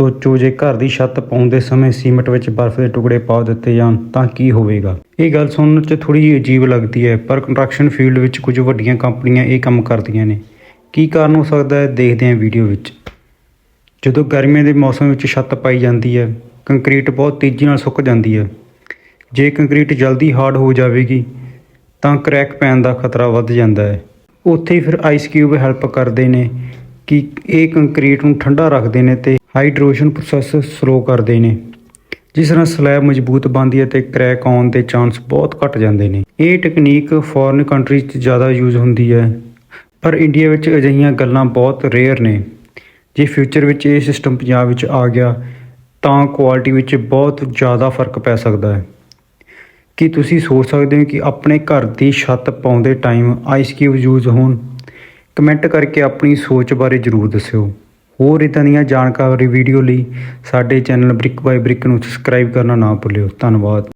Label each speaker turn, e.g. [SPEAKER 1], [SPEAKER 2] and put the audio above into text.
[SPEAKER 1] ਸੋਚੋ ਜੇ ਘਰ ਦੀ ਛੱਤ ਪਾਉਂਦੇ ਸਮੇਂ ਸੀਮਟ ਵਿੱਚ ਬਰਫ਼ ਦੇ ਟੁਕੜੇ ਪਾ ਦਿੱਤੇ ਜਾਣ, ਤਾਂ ਕੀ ਹੋਵੇਗਾ? ਇਹ ਗੱਲ ਸੁਣਨ 'ਚ ਥੋੜੀ ਜਿਹੀ ਅਜੀਬ ਲੱਗਦੀ ਹੈ, ਪਰ ਕੰਸਟਰਕਸ਼ਨ ਫੀਲਡ ਵਿੱਚ ਕੁਝ ਵੱਡੀਆਂ ਕੰਪਨੀਆਂ ਇਹ ਕੰਮ ਕਰਦੀਆਂ ਨੇ। ਕੀ ਕਾਰਨ ਹੋ ਸਕਦਾ ਹੈ? ਦੇਖਦੇ ਹਾਂ ਵੀਡੀਓ ਵਿੱਚ। ਜਦੋਂ ਗਰਮੀਆਂ ਦੇ ਮੌਸਮ ਵਿੱਚ ਛੱਤ ਪਾਈ ਜਾਂਦੀ ਹੈ ਕੰਕਰੀਟ ਬਹੁਤ ਤੇਜ਼ੀ ਨਾਲ ਸੁੱਕ ਜਾਂਦੀ ਹੈ। ਜੇ ਕੰਕਰੀਟ ਜਲਦੀ ਹਾਰਡ ਹੋ ਜਾਵੇਗੀ, ਤਾਂ ਕ੍ਰੈਕ ਪੈਣ ਦਾ ਖਤਰਾ ਵੱਧ ਜਾਂਦਾ ਹੈ। ਉੱਥੇ ਫਿਰ ਆਈਸ ਕਿਊਬ ਹੈਲਪ ਕਰਦੇ ਨੇ ਕਿ ਇਹ ਕੰਕਰੀਟ ਨੂੰ ਠੰਡਾ ਰੱਖਦੇ ਨੇ ਤੇ ਹਾਈਡਰੋਜਨ ਪ੍ਰੋਸੈਸ ਸਲੋ ਕਰਦੇ ਨੇ। ਜਿਸ ਤਰ੍ਹਾਂ ਸਲੈਬ ਮਜ਼ਬੂਤ ਬਣਦੀ ਹੈ ਤੇ ਕ੍ਰੈਕ ਆਉਣ ਦੇ ਚਾਂਸ ਬਹੁਤ ਘਟ ਜਾਂਦੇ ਨੇ। ਇਹ ਟੈਕਨੀਕ ਫੋਰਨ ਕੰਟਰੀਜ਼ 'ਚ ਜ਼ਿਆਦਾ ਯੂਜ਼ ਹੁੰਦੀ ਹੈ। ਪਰ ਇੰਡੀਆ ਵਿੱਚ ਅਜਿਹੀਆਂ ਗੱਲਾਂ ਬਹੁਤ ਰੇਅਰ ਨੇ। ਜੇ ਫਿਊਚਰ ਵਿੱਚ ਇਹ ਸਿਸਟਮ ਪੰਜਾਬ ਵਿੱਚ ਆ ਗਿਆ, ਤਾਂ ਕੁਆਲਿਟੀ ਵਿੱਚ ਬਹੁਤ ਜ਼ਿਆਦਾ ਫ਼ਰਕ ਪੈ ਸਕਦਾ ਹੈ। ਕੀ ਤੁਸੀਂ ਸੋਚ ਸਕਦੇ ਹੋ ਕਿ ਆਪਣੇ ਘਰ ਦੀ ਛੱਤ ਪਾਉਂਦੇ ਟਾਈਮ ਆਈਸ ਕਿਊਬ ਯੂਜ਼ ਹੋਣ? ਕਮੈਂਟ ਕਰਕੇ ਆਪਣੀ ਸੋਚ ਬਾਰੇ ਜ਼ਰੂਰ ਦੱਸਿਓ। ਹੋਰ ਇਦਾਂ ਦੀਆਂ ਜਾਣਕਾਰੀ ਵੀਡੀਓ ਲਈ ਸਾਡੇ ਚੈਨਲ ਬ੍ਰਿਕ ਬਾਏ ਬ੍ਰਿਕ ਨੂੰ ਸਬਸਕ੍ਰਾਈਬ ਕਰਨਾ ਨਾ ਭੁੱਲਿਓ। ਧੰਨਵਾਦ।